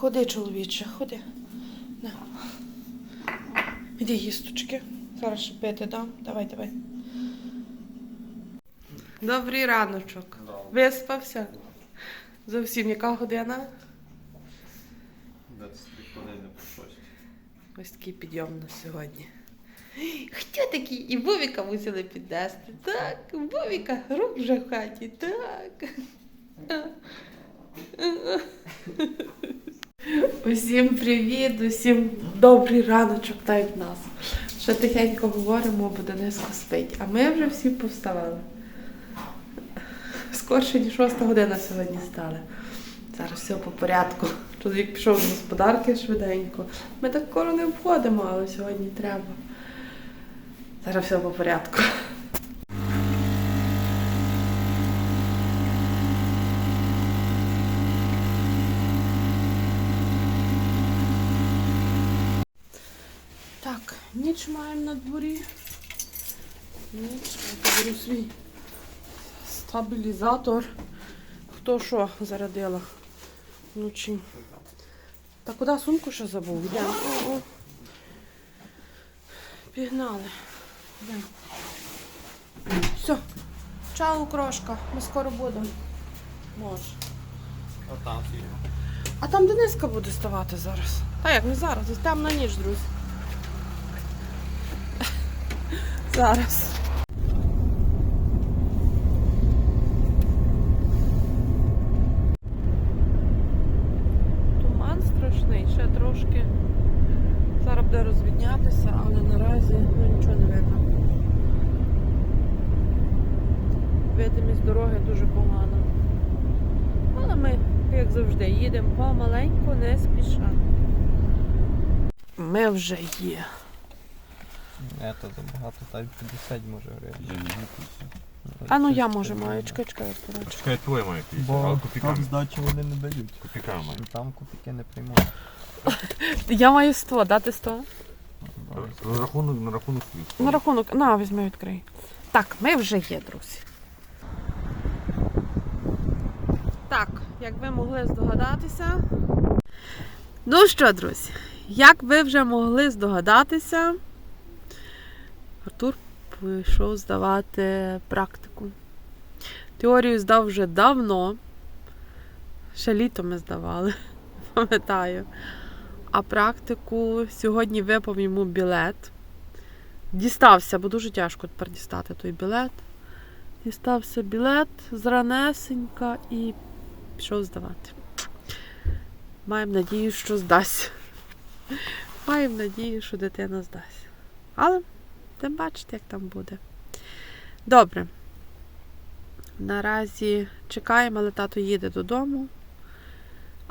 Ходи, чоловіче, ходи. На. Іди їсточки. Зараз ще пити дам. Давай, давай. Добрий раночок. Виспався? Зовсім яка година? 20 хвилин по щось. Ось такий підйом на сьогодні. Хто такий? І Вовіка мусили піднести. Так, Вовіка, рук вже в хаті. Так. Усім привіт, усім добрий раночок, так як нас. Ще тихенько говоримо, бо Дениска спить. А ми вже всі повставали. Скорше, ніж 6 година сьогодні стали. Зараз все по порядку. Чоловік пішов з господарки швиденько. Ми так скоро не обходимо, але сьогодні треба. Зараз все по порядку. Так, ніч маємо на дворі. Ніч, я беру свій стабілізатор. Хто що зарядила вночі. Та куди сумку ще забув? Йдемо. О, о. Пігнали. Йдемо. Все. Чао, крошка. Ми скоро будемо. Може. А там фільм. А там Дениска буде ставати зараз. Та як не зараз, там на ніч, друзі. Зараз. Туман страшний, ще трошки. Зараз буде розвіднятися, але наразі ну, нічого не видно. Видимість дороги дуже погана. Але ми, як завжди, їдемо помаленьку, не спіша. Ми вже є. Не, то забагато, та й 50 може гривень. А ну я може маю, чекай, чекай, коротше. Чекай, твоє має якийсь, а Бо там копійками. здачі вони не дають. Копійками має. Там копійки не приймуть. Я маю 100, дати 100. На рахунок, на рахунок своїх. На рахунок, на, візьми, відкрий. Так, ми вже є, друзі. Так, як ви могли здогадатися. Ну що, друзі, як ви вже могли здогадатися, Артур пішов здавати практику. Теорію здав вже давно. Ще літо ми здавали, пам'ятаю. А практику сьогодні випав йому білет. Дістався, бо дуже тяжко тепер дістати той білет. Дістався білет зранесенька і пішов здавати. Маємо надію, що здасть. Маємо надію, що дитина здасть. Але будемо бачити, як там буде. Добре. Наразі чекаємо, але тато їде додому.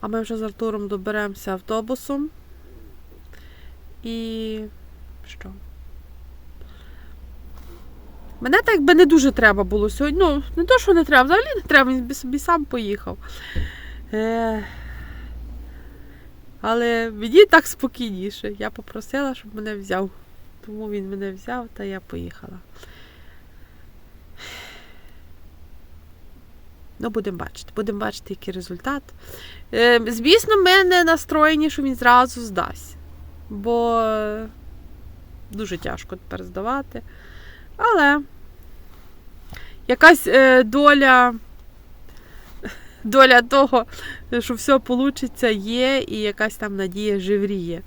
А ми вже з Артуром доберемося автобусом. І що? Мене так якби не дуже треба було сьогодні. Ну, не то, що не треба, взагалі не треба, він би собі сам поїхав. Е... Але мені так спокійніше. Я попросила, щоб мене взяв. Тому він мене взяв, та я поїхала. Ну, будемо бачити. Будемо бачити, який результат. Е, звісно, ми не настроєні, що він зразу здасть. Бо дуже тяжко тепер здавати. Але якась е, доля, доля того, що все вийде, є, і якась там надія живріє.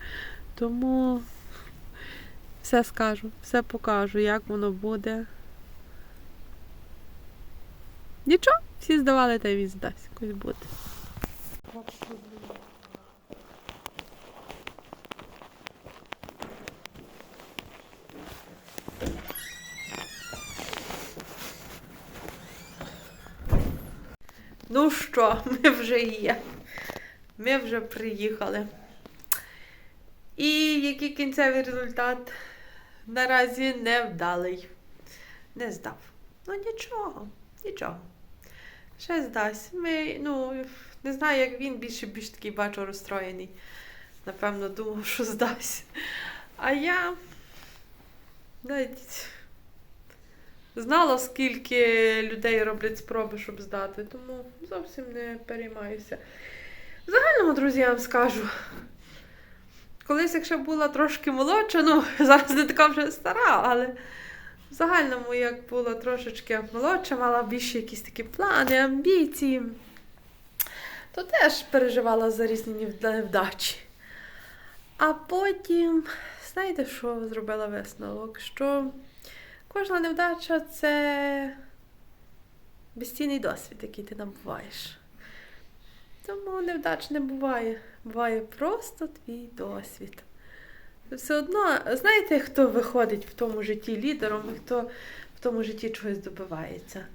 Тому все скажу, все покажу, як воно буде. Нічого, всі здавали, та він здасть, якось буде. Ну що, ми вже є. Ми вже приїхали. І який кінцевий результат наразі невдалий. Не здав. Ну нічого, нічого. Ще здасть. Ми, ну, не знаю, як він більше більш такий бачу розстроєний. Напевно, думав, що здасть. А я навіть знала, скільки людей роблять спроби, щоб здати, тому зовсім не переймаюся. В загальному, друзі, вам скажу. Колись, якщо була трошки молодша, ну зараз не така вже стара, але в загальному, як була трошечки молодша, мала більше якісь такі плани, амбіції, то теж переживала за різні невдачі. А потім, знаєте, що зробила висновок? Що кожна невдача це безцінний досвід, який ти набуваєш. Тому невдач не буває. Буває просто твій досвід. Все одно, знаєте, хто виходить в тому житті лідером і хто в тому житті чогось добивається?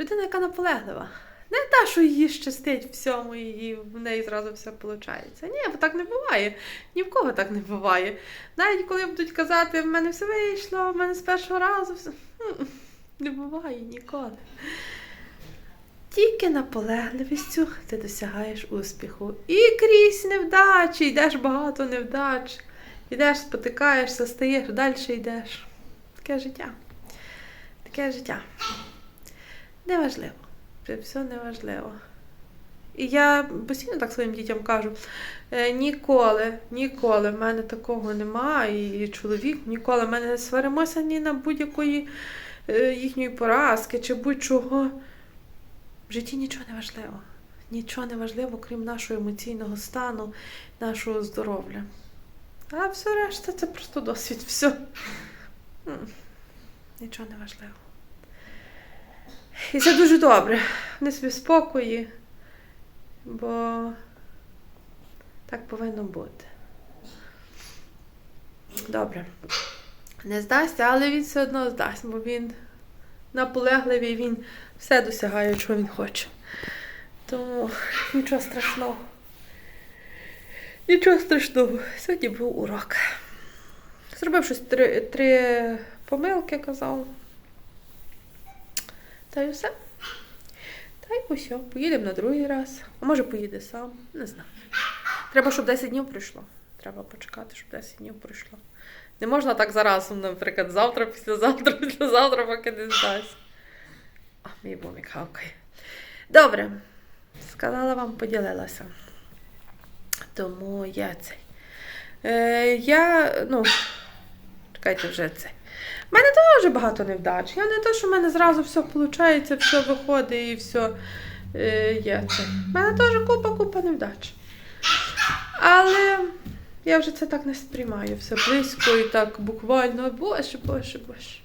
Людина, яка наполеглива. Не та, що їй щастить всьому і в неї зразу все виходить. Ні, бо так не буває. Ні в кого так не буває. Навіть коли будуть казати, в мене все вийшло, в мене з першого разу все. Не буває ніколи. Тільки наполегливістю ти досягаєш успіху. І крізь невдачі, йдеш багато невдач. Йдеш, спотикаєшся, стаєш, далі йдеш. Таке життя. Таке життя. Неважливо. Це все неважливо. І я постійно так своїм дітям кажу: е, ніколи, ніколи в мене такого немає, і чоловік ніколи в мене не сваримося ні на будь-якої е, їхньої поразки чи будь-чого. В житті нічого не важливо. Нічого не важливо, крім нашого емоційного стану, нашого здоров'я. А все решта це просто досвід. Все. Нічого не важливо. І це дуже добре. Вони собі спокої, бо так повинно бути. Добре. Не здасться, але він все одно здасть, бо він наполегливий, він все досягає, чого він хоче. Тому нічого страшного. Нічого страшного. Сьогодні був урок. Зробив щось три, три помилки, казав. Та й все. Та й усе. Поїдемо на другий раз. А може поїде сам, не знаю. Треба, щоб 10 днів пройшло. Треба почекати, щоб 10 днів пройшло. Не можна так зараз, наприклад, завтра, післязавтра, післязавтра, поки не здасть. А, мій бомік хавкає. Добре. Сказала вам, поділилася. Тому я цей. Е, я, ну, чекайте вже це. У мене теж багато невдач. Я не те, що в мене зразу все виходить, все виходить і все е, є. У мене теж купа-купа невдач. Але я вже це так не сприймаю. Все близько і так буквально. Боже, боже, боже.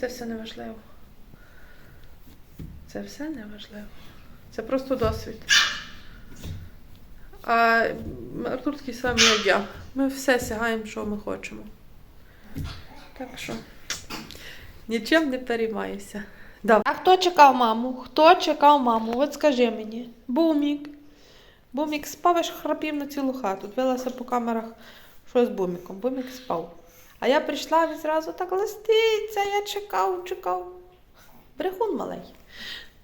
Це все неважливо. Це все неважливо. Це просто досвід. А Артур такий самий, як я. Ми все сягаємо, що ми хочемо. Так що нічим не переймаюся. Да. А хто чекав маму? Хто чекав маму? От скажи мені. Бумік. Бумік спав аж храпів на цілу хату. Дивилася по камерах, що з буміком. Бумік спав. А я прийшла він зразу так листиться, я чекав, чекав. Брехун малий.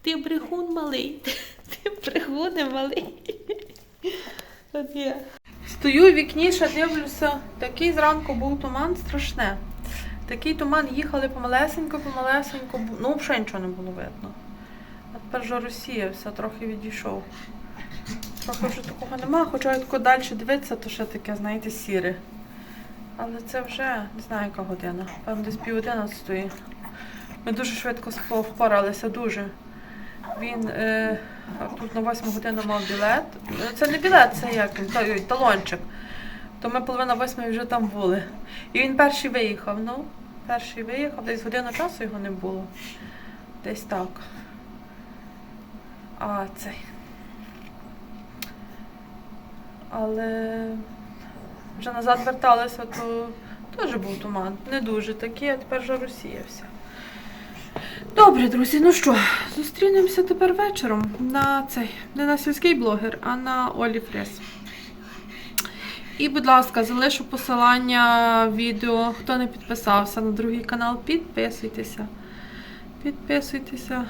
Ти брехун малий. Ти брехун малий. Стою в вікні, ще дивлюся. Такий зранку був туман страшне. Такий туман їхали помалесенько, помалесенько. Ну, взагалі нічого не було видно. А тепер вже розсіявся, трохи відійшов. Вже такого нема, хоча я тако далі дивитися, то ще таке, знаєте, сіре. Але це вже не знаю, яка година. Певно, десь пів одинадцятої. Ми дуже швидко впоралися, дуже. Він е, тут на 8 годину мав білет. Е, Це не білет, це як він, талончик. То ми половина восьмої вже там були. І він перший виїхав. Ну, перший виїхав, десь годину часу його не було. Десь так. А цей. Але вже назад верталися, то теж був туман. Не дуже такий, а тепер вже розсіявся. Добре, друзі, ну що, зустрінемося тепер вечором на цей, не на сільський блогер, а на Олі Фрес. І, будь ласка, залишу посилання відео. Хто не підписався на другий канал, підписуйтеся. Підписуйтеся.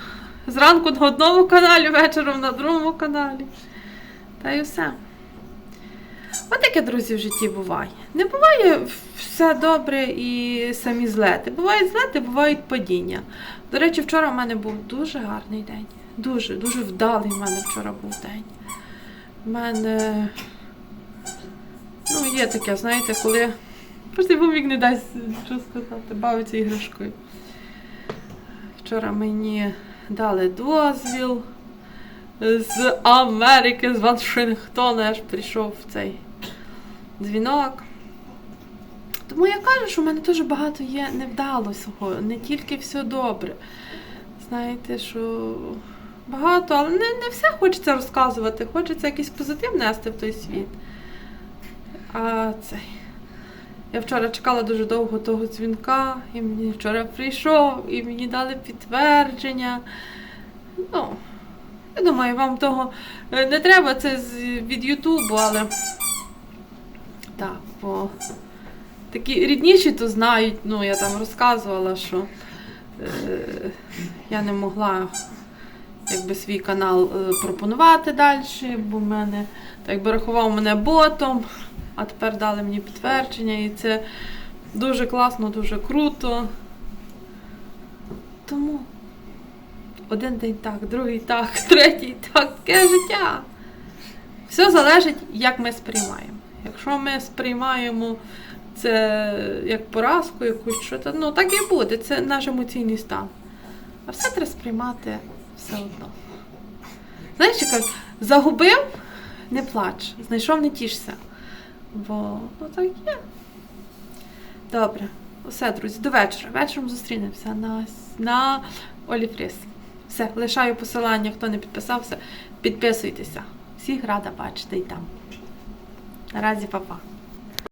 Зранку на одному каналі, вечором на другому каналі. Та й все. От таке, друзі, в житті буває. Не буває все добре і самі злети. Бувають злети, бувають падіння. До речі, вчора в мене був дуже гарний день. Дуже, дуже вдалий в мене вчора був день. в мене. Ну, є таке, знаєте, коли. Просто Бог не дасть що сказати, бавиться іграшкою. Вчора мені дали дозвіл з Америки, з Вашингтона аж прийшов цей дзвінок. Тому я кажу, що в мене дуже багато є невдалого, не тільки все добре. Знаєте, що багато, але не, не все хочеться розказувати, хочеться якийсь позитив нести в той світ. А цей. Я вчора чекала дуже довго того дзвінка, і мені вчора прийшов, і мені дали підтвердження. Ну, я думаю, вам того е, не треба це від Ютубу, але так, бо такі рідніші то знають, ну я там розказувала, що е, я не могла якби свій канал е, пропонувати далі, бо мене так би рахував мене ботом, а тепер дали мені підтвердження, і це дуже класно, дуже круто. Тому один день так, другий так, третій так, таке життя. Все залежить, як ми сприймаємо. Якщо ми сприймаємо це як поразку, якусь що то, ну так і буде. Це наш емоційний стан. А все треба сприймати все одно. Знаєш, кажуть, загубив, не плач, знайшов, не тішся. Бо ну так є. Добре, все, друзі, до вечора. Вечором зустрінемося на, на Оліфріс. Все, лишаю посилання, хто не підписався, підписуйтеся. Всіх рада бачити і там. Наразі, па-па.